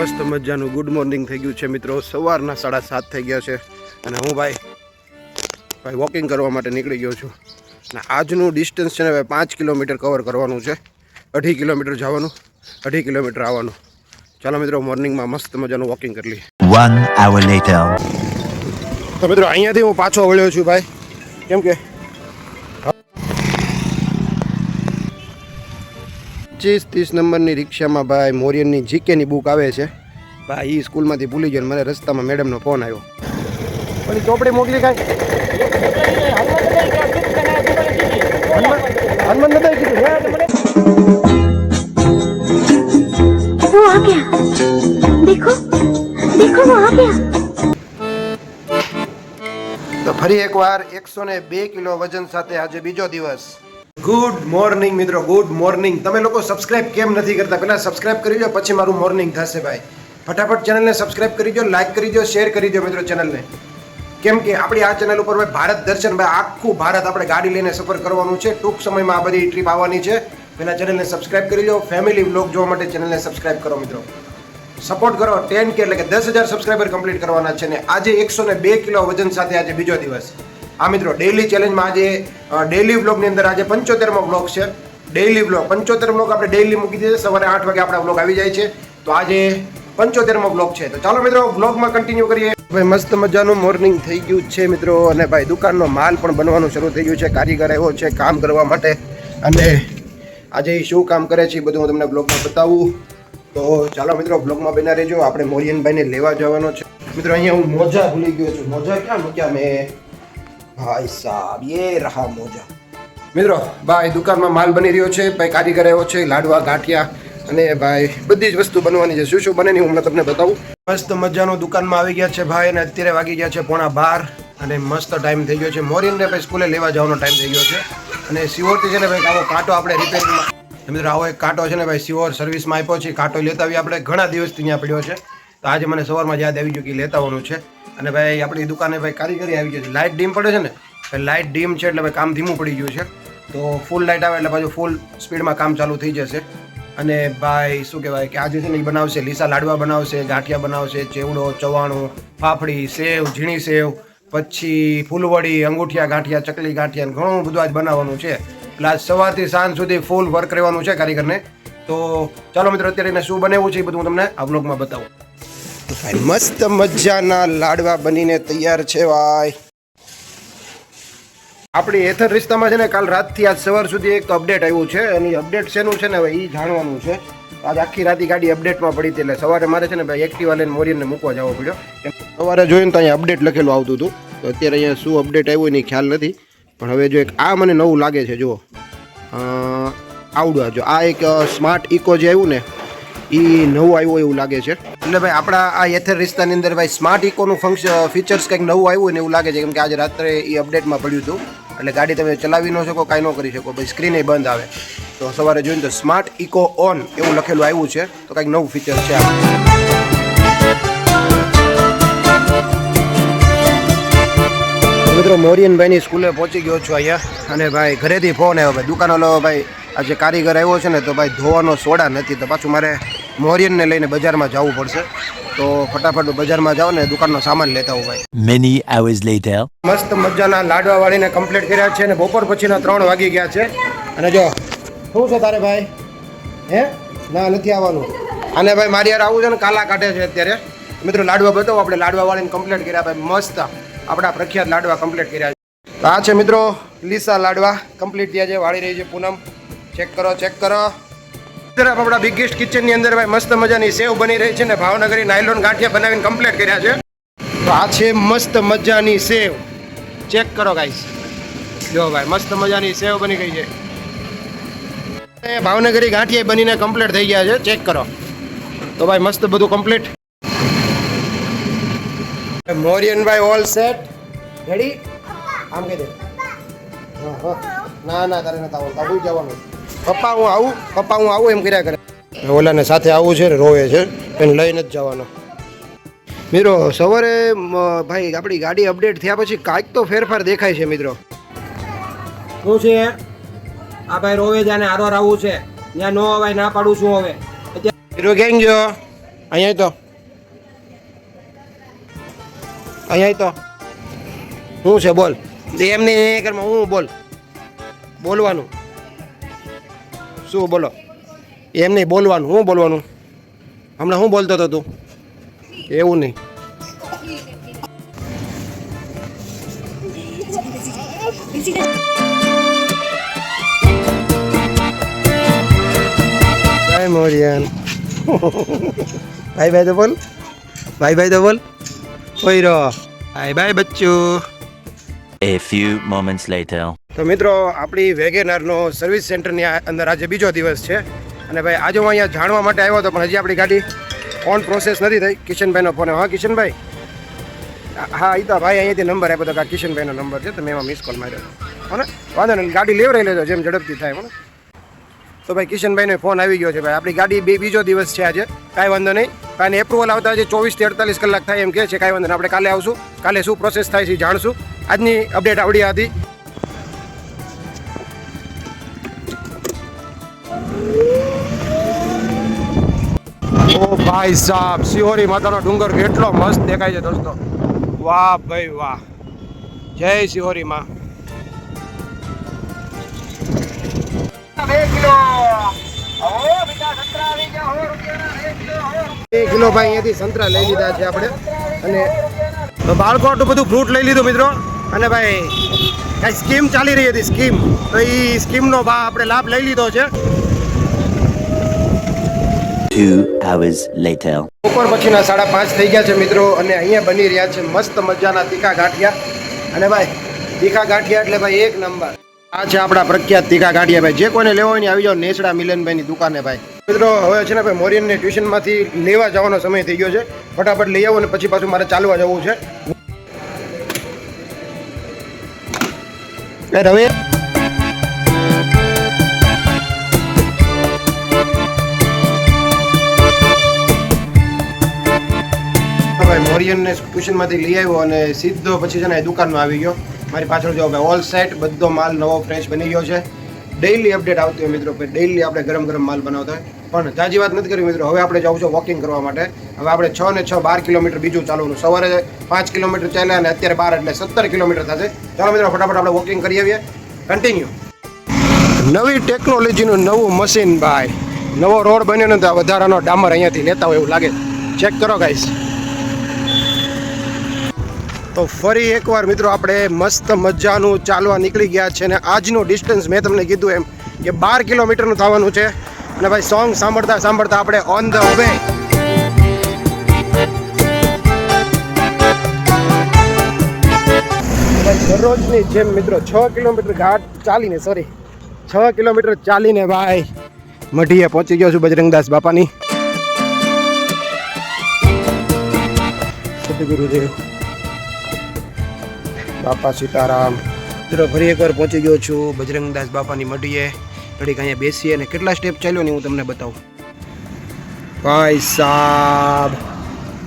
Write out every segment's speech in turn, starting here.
મસ્ત મજાનું good morning થઈ ગયું છે મિત્રો. સવારના સાડા સાત થઈ ગયા છે અને હું ભાઈ ભાઈ વોકિંગ કરવા માટે નીકળી ગયો છું. અને આજનું ડિસ્ટન્સ છે ને ભાઈ પાંચ કિલોમીટર કવર કરવાનું છે. અઢી કિલોમીટર જવાનું અઢી કિલોમીટર આવવાનું. ચાલો મિત્રો મોર્નિંગમાં મસ્ત મજાનું વોકિંગ કરી લઈએ. Later. તો મિત્રો અહીંયાથી હું પાછો વળ્યો છું ભાઈ. કેમ કે પચીસ ત્રીસ નંબરની રિક્ષામાં ભાઈ મોરિયનની જીકેની બુક આવે છે. ભાઈ એ સ્કૂલમાંથી ભૂલી ગયો મને રસ્તામાં મેડમનો ફોન આવ્યો. પછી ચોપડી મોકલી કાંઈ? હનુમાન દાદા કીધું. તો ફરી એકવાર એકસો ને બે કિલો વજન સાથે આજે બીજો દિવસ. ગુડ મોર્નિંગ મિત્રો. ગુડ મોર્નિંગ તમે લોકો સબસ્ક્રાઇબ કેમ નથી કરતા? પહેલાં સબસ્ક્રાઇબ કરી દો પછી મારું મોર્નિંગ થશે ભાઈ. ફટાફટ ચેનલને સબસ્ક્રાઇબ કરી દો લાઇક કરી દો શેર કરી દો મિત્રો ચેનલને કેમ કે આપણી આ ચેનલ ઉપર ભાઈ ભારત દર્શન, ભાઈ, આખું ભારત આપણે ગાડી લઈને સફર કરવાનું છે. ટૂંક સમયમાં આ બધી ટ્રીપ આવવાની છે. પહેલાં ચેનલને સબસ્ક્રાઇબ કરી દો ફેમિલી વ્લોગ જોવા માટે ચેનલને સબસ્ક્રાઇબ કરો મિત્રો. સપોર્ટ કરો ટેન કે એટલે કે દસ હજાર સબસ્ક્રાઈબર કમ્પ્લીટ કરવાના છે ને આજે એકસો ને બે કિલો વજન સાથે આજે બીજો દિવસ. આ મિત્રો ડેઇલી ચેલેન્જમાં આજે ડેઇલી બ્લોગની અંદર આજે પંચોતેરમો બ્લોગ છે. ડેઇલી બ્લોગ પંચોતેર બ્લોગ આપણે ડેઇલી મૂકી દઈએ સવારે આઠ વાગે આપણા બ્લોગ આવી જાય છે. તો આજે પંચોતેરમો બ્લોગ છે. તો ચાલો મિત્રો બ્લોગમાં કન્ટિન્યુ કરીએ. ભાઈ, મસ્ત મજાનું મોર્નિંગ થઈ ગયું છે મિત્રો. અને ભાઈ, દુકાનનો માલ પણ બનવાનું શરૂ થઈ ગયું છે. કારીગર આવ્યો છે કામ કરવા માટે. અને આજે શું કામ કરે છે એ બધું હું તમને બ્લોગમાં બતાવું. તો ચાલો મિત્રો બ્લોગમાં બના રહેજો. આપણે મોરિયનભાઈને લેવા જવાનો છે. મિત્રો, અહીંયા હું મોજા ભૂલી ગયો છું. મોજા ક્યાં મૂક્યા મેં? ભાઈ સાહેબ એ રહા મોજા. મિત્રો ભાઈ દુકાનમાં માલ બની રહ્યો છે ભાઈ કારીગર આવ્યો છે લાડવા ગાંઠિયા અને ભાઈ બધી જ વસ્તુ બનવાની છે. શું શું બને નહીં હું હમણાં તમને બતાવું. મસ્ત મજાનો દુકાનમાં આવી ગયા છે ભાઈ અને અત્યારે વાગી ગયા છે પોણા બાર અને મસ્ત ટાઈમ થઈ ગયો છે. મોરિંગને ભાઈ સ્કૂલે લેવા જવાનો ટાઈમ થઈ ગયો છે. અને સિવોરથી છે ને ભાઈ આવો કાંટો આપણે રિપેરિંગમાં મિત્રો આવો એક કાંટો છે ને ભાઈ સિવોર સર્વિસમાં આપ્યો છે. કાંટો લેતા આવી આપણે. ઘણા દિવસથી અહીંયા પડ્યો છે. તો આજે મને સવારમાં યાદ આવી ગયું કે લેતા આવવાનું છે. અને ભાઈ, આપણી દુકાને ભાઈ કારીગરી આવી ગઈ છે. લાઇટ ડીમ પડે છે ને ભાઈ લાઇટ ડીમ છે એટલે ભાઈ કામ ધીમું પડી ગયું છે. તો ફૂલ લાઇટ આવે એટલે પાછું ફૂલ સ્પીડમાં કામ ચાલુ થઈ જશે. અને ભાઈ, શું કહેવાય કે આજે છે ને એ બનાવશે. લીસા લાડવા બનાવશે, ગાંઠિયા બનાવશે, ચેવડો, ચવાણું, ફાફડી, સેવ, ઝીણી સેવ, પછી ફૂલવડી, અંગૂઠિયા ગાંઠિયા, ચકલી ગાંઠિયા ઘણું બધું આજ બનાવવાનું છે. એટલે આજ સવારથી સાંજ સુધી ફૂલ વર્ક રહેવાનું છે કારીગરને. તો ચાલો મિત્રો, અત્યારે શું બનાવવું છે એ બધું હું તમને આ બ્લોગમાં બતાવું. ભાઈ મસ્ત મજાના લાડવા બનીને તૈયાર છે ભાઈ. આપણી એથર રિસ્તામાં છે ને કાલ રાતથી આજ સવાર સુધી એક અપડેટ આવ્યું છે અને અપડેટ શેનું છે ને હવે એ જાણવાનું છે. આજ આખી રાતી ગાડી અપડેટમાં પડી હતી એટલે સવારે મારે છે ને ભાઈ એક્ટિવા લઈને મોરિયનને મૂકવા જવો પડ્યો. સવારે જોઈને તો અહીંયા અપડેટ લખેલું આવતું હતું. તો અત્યારે અહીંયા શું અપડેટ આવ્યું એની ખ્યાલ નથી. પણ હવે જો એક આ મને નવું લાગે છે જુઓ. અ, આવડું આ જો. આ એક સ્માર્ટ ઇકો જે આવ્યું ને એ નવું આવ્યું એવું લાગે છે. એટલે ભાઈ આપણા આ એથર રિસ્તાની અંદર ભાઈ સ્માર્ટ ઇકોનું ફંક્શન ફીચર્સ કંઈક નવું આવ્યું હોય ને એવું લાગે છે, કેમ કે આજે રાત્રે એ અપડેટમાં પડ્યું હતું. એટલે ગાડી તમે ચલાવી ન શકો, કાંઈ ન કરી શકો, ભાઈ સ્ક્રીન બંધ આવે. તો સવારે જોઈને તો સ્માર્ટ ઇકો ઓન એવું લખેલું આવ્યું છે, તો કંઈક નવું ફીચર છે આ. મિત્રો મોરિયનભાઈની સ્કૂલે પહોંચી ગયો છું અહીંયા, અને ભાઈ ઘરેથી ફોન આવ્યો. ભાઈ દુકાનવાળો ભાઈ આજે કારીગર આવ્યો છે ને, તો ભાઈ ધોવાનો સોડા નથી, તો પાછું મારે મોરિયનને લઈને બજારમાં જવું પડશે. તો ફટાફટ બજારમાં જાઓ ને દુકાનનો સામાન લેતા હોય ભાઈ. Many hours later. મસ્ત મજાના લાડવા વાળીને કમ્પ્લીટ કર્યા છે અને બપોર પછીના ત્રણ વાગી ગયા છે. અને જો શું છે તારે ભાઈ? હે? ના નથી આવવાનું. અને ભાઈ મારી યાર આવું છે ને કાલા કાઢે છે અત્યારે. મિત્રો લાડવા બતાવો આપણે લાડવા વાળીને કમ્પ્લીટ કર્યા ભાઈ. મસ્ત આપણા પ્રખ્યાત લાડવા કમ્પ્લીટ કર્યા છે. તો આ છે મિત્રો લીસા લાડવા. કમ્પ્લીટ થયા છે વાળી રહી છે પૂનમ. ચેક કરો ચેક કરો. તરફ આપણા બિગેસ્ટ કિચનની અંદર ભાઈ મસ્ત મજાની સેવ બની રહી છે ને ભાવનગરી નાયલોન ગાંઠિયા બનાવીને કમ્પ્લીટ કર્યા છે. તો આ છે મસ્ત મજાની સેવ. ચેક કરો ગાઈસ જો ભાઈ, મસ્ત મજાની સેવ બની ગઈ છે. ભાવનગરી ગાંઠિયા બનીને કમ્પ્લીટ થઈ ગયા છે. ચેક કરો. તો ભાઈ, મસ્ત બધું કમ્પ્લીટ મોરિયનભાઈ ઓલ સેટ રેડી આમ કહી દે. ના ના, તારે આવવાનું તારું જવાનું. પપ્પા હું આવું પપ્પા હું આવું એમ કર્યા કરે. ઓલાને સાથે આવું છે ને રોવે છે એને લઈને જ જવાનો. મિત્રો સવારે ભાઈ આપણી ગાડી અપડેટ થયા પછી કાંઈક તો ફેરફાર દેખાય છે મિત્રો. શું છે? આ ભાઈ રોવે અને આરોર આવું છે. ત્યાં નો અવાય ના પાડું છું હવે. હીરો કેમ જો અહીંયા તો. અહીંયા તો. શું છે બોલ. એમને ઘરમાં હું બોલ. બોલવાનું. શું બોલો. એમ નહીં, બોલવાનું. હું બોલવાનું? હમણાં હું બોલતો હતો તું? એવું નહીં. જય મોરિયન. ભાઈ ભાઈ તો બોલ. ભાઈ ભાઈ તો બોલ. ઓય રો બાય બાય બચ્ચું. A few moments later. તો મિત્રો, આપણી વેગેનારનો સર્વિસ સેન્ટરની અંદર આજે બીજો દિવસ છે. અને ભાઈ, આજે હું અહીંયા જાણવા માટે આવ્યો હતો, પણ હજી આપણી ગાડી ઓન પ્રોસેસ નથી થઈ. કિશનભાઈનો ફોન હા, કિશનભાઈ? હા એ તો ભાઈ અહીંયાથી નંબર આપ્યો હતો કે કિશનભાઈનો નંબર છે, તો મેં એમાં મિસ કોલ માર્યો. હો ને? વાંધો નહીં, ગાડી લેવડાવી લેજો, જેમ ઝડપથી થાય, હો તો ભાઈ, કિશનભાઈનો ફોન આવી ગયો છે, ભાઈ. આપણી ગાડી બે, બીજો દિવસ છે આજે. કાંઈ વાંધો નહીં. કાંઈ એપ્રુવલ આવતા હજી ચોવીસથી અડતાલીસ કલાક થાય એમ કે છે. કાંઈ વાંધો નહીં. આપણે કાલે આવશું. કાલે શું પ્રોસેસ થાય છે જાણશું. આજની અપડેટ આવડી હતી. ઓ ભાઈ સાહેબ સિહોરી માતાનો ડુંગર કેટલો મસ્ત દેખાય છે દોસ્તો. વાહ ભાઈ વાહ. જય સિહોરી માં બે કિલો ભાઈ અહીંયાથી સંતરા લઈ લીધા છે આપણે. અને બાળકો આટલું બધું ફ્રૂટ લઈ લીધું મિત્રો. અને ભાઈ સ્કીમ ચાલી રહી હતી સ્કીમ. તો એ સ્કીમનો આપણે લાભ લઈ લીધો છે. Two hours later. બપોર પછીના સાડા પાંચ થઈ ગયા છે મિત્રો અને અહીંયા બની રહ્યા છે મસ્ત મજાના તીખા ગાંઠિયા. અને ભાઈ, તીખા ગાંઠિયા એટલે ભાઈ એક નંબર. આ છે આપણા પ્રખ્યાત તીખા ગાંઠિયા ભાઈ. જે કોઈને લેવા હોય ને આવી જાઓ નેસડા મિલનભાઈની દુકાને ભાઈ. મિત્રો, હવે છે ને ભાઈ મોરિયનને ટ્યુશનમાંથી લેવા જવાનો સમય થઈ ગયો છે. ફટાફટ લઈ આવો અને પછી પાછું મારે ચાલવા જવું છે. રવે મોરિયનને ટ્યુશનમાંથી લઈ આવ્યો અને સીધો પછી છે ને દુકાનમાં આવી ગયો. મારી પાછળ જો ભાઈ ઓલ સેટ બધો માલ નવો ફ્રેશ બની ગયો છે. ડેઈલી અપડેટ આવતી હોય મિત્રો ડેઈલી આપણે ગરમ ગરમ માલ બનાવતા હોય. પણ તાજી વાત નથી કરી મિત્રો, હવે આપણે જવું છે વોકિંગ કરવા માટે. હવે આપણે છ ને છ બાર કિલોમીટર બીજું ચાલવાનું. સવારે પાંચ કિલોમીટર ચાલ્યા અને અત્યારે બાર એટલે સત્તર કિલોમીટર થશે. ચાલો મિત્રો, ફટાફટ આપણે વોકિંગ કરી આવીએ. કન્ટિન્યુ નવી ટેકનોલોજીનું નવું મશીન ભાઈ. નવો રોડ બન્યો ને વધારાનો ડામર અહીંયાથી લેતા હોય એવું લાગે. ચેક કરો ગાઈસ તો ફરી એકવાર મિત્રો આપણે મસ્ત મજાનું ચાલવા નીકળી ગયા છે અને આજનું ડિસ્ટન્સ મેં તમને કીધું એમ કે બાર કિલોમીટરનું થવાનું છે. અને ભાઈ સોંગ સાંભળતા સાંભળતા આપણે ઓન ધ વે દરરોજની જેમ મિત્રો છ કિલોમીટર ઘાટ ચાલીને સોરી છ કિલોમીટર ચાલીને ભાઈ મઢીએ પહોંચી ગયો છું બજરંગદાસ બાપાની. સદગુરુદેવ. બાપા સીતારામ. મિત્રો ફરી એકવાર પહોંચી ગયો છું બજરંગદાસ બાપાની મઢીએ. ઘડીક અહીંયા બેસીએ અને કેટલા સ્ટેપ ચાલ્યો ને હું તમને બતાવું. ભાઈ સાબ.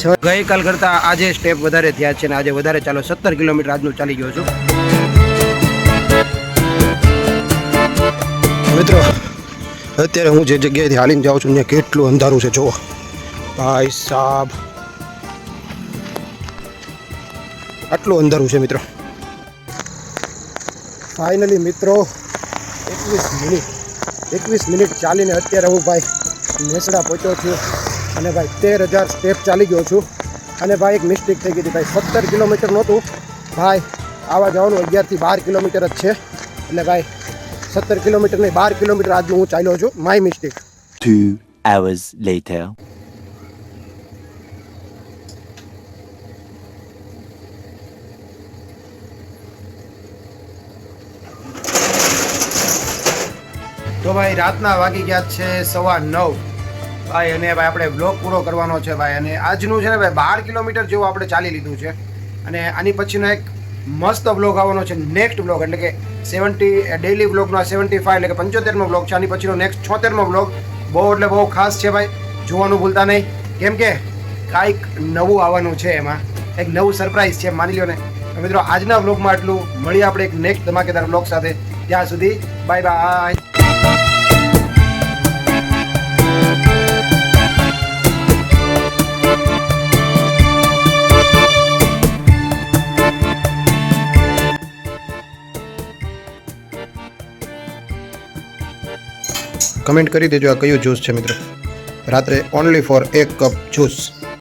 છ ગઈકાલ કરતાં આજે સ્ટેપ વધારે થયા છે ને આજે વધારે ચાલો સત્તર કિલોમીટર આજનું ચાલી ગયો છું. મિત્રો, અત્યારે હું જે જગ્યાએથી હાલીને જાઉં છું, ત્યાં કેટલું અંધારું છે, જુઓ. ભાઈ સાબ. આટલું અંધારું છે, મિત્રો. ફાઇનલી મિત્રો, એકવીસ મિનિટ એકવીસ મિનિટ ચાલીને અત્યારે હું ભાઈ નેસડા પહોંચ્યો છું અને ભાઈ તેર હજાર સ્ટેપ ચાલી ગયો છું. અને ભાઈ એક મિસ્ટેક થઈ ગઈ હતી ભાઈ, સત્તર કિલોમીટર નહોતું. ભાઈ, આવા જવાનું અગિયારથી બાર કિલોમીટર જ છે. એટલે ભાઈ, સત્તર કિલોમીટર નહીં બાર કિલોમીટર આજનું હું ચાલ્યો છું. My mistake Two hours later. તો ભાઈ, રાતના વાગી ગયા છે સવા નવ. ભાઈ, અને ભાઈ, આપણે બ્લોક પૂરો કરવાનો છે ભાઈ, અને આજનું છે ને ભાઈ, બાર કિલોમીટર જેવું આપણે ચાલી લીધું છે. અને આની પછીનો એક મસ્ત બ્લોગ આવવાનો છે નેક્સ્ટ બ્લોગ એટલે કે સેવન્ટી ડેલી બ્લોગનો સેવન્ટી ફાઈવ એટલે કે પંચોતેરનો બ્લોગ છે. આની પછીનો નેક્સ્ટ છોતેરમો બ્લોગ બહુ એટલે બહુ ખાસ છે ભાઈ, જોવાનું ભૂલતા નહીં. કેમ કે કાંઈક નવું આવવાનું છે એમાં. એક નવું સરપ્રાઈઝ છે, માની લો ને. મિત્રો, આજના બ્લોગમાં આટલું. મળીએ આપણે એક નેક્સ્ટ ધમાકેદાર બ્લોગ સાથે. ત્યાં સુધી બાય બાય કમેન્ટ કરી દેજો આ કયું જ્યુસ છે મિત્રો? રાત્રે ઓનલી ફોર એક કપ જ્યુસ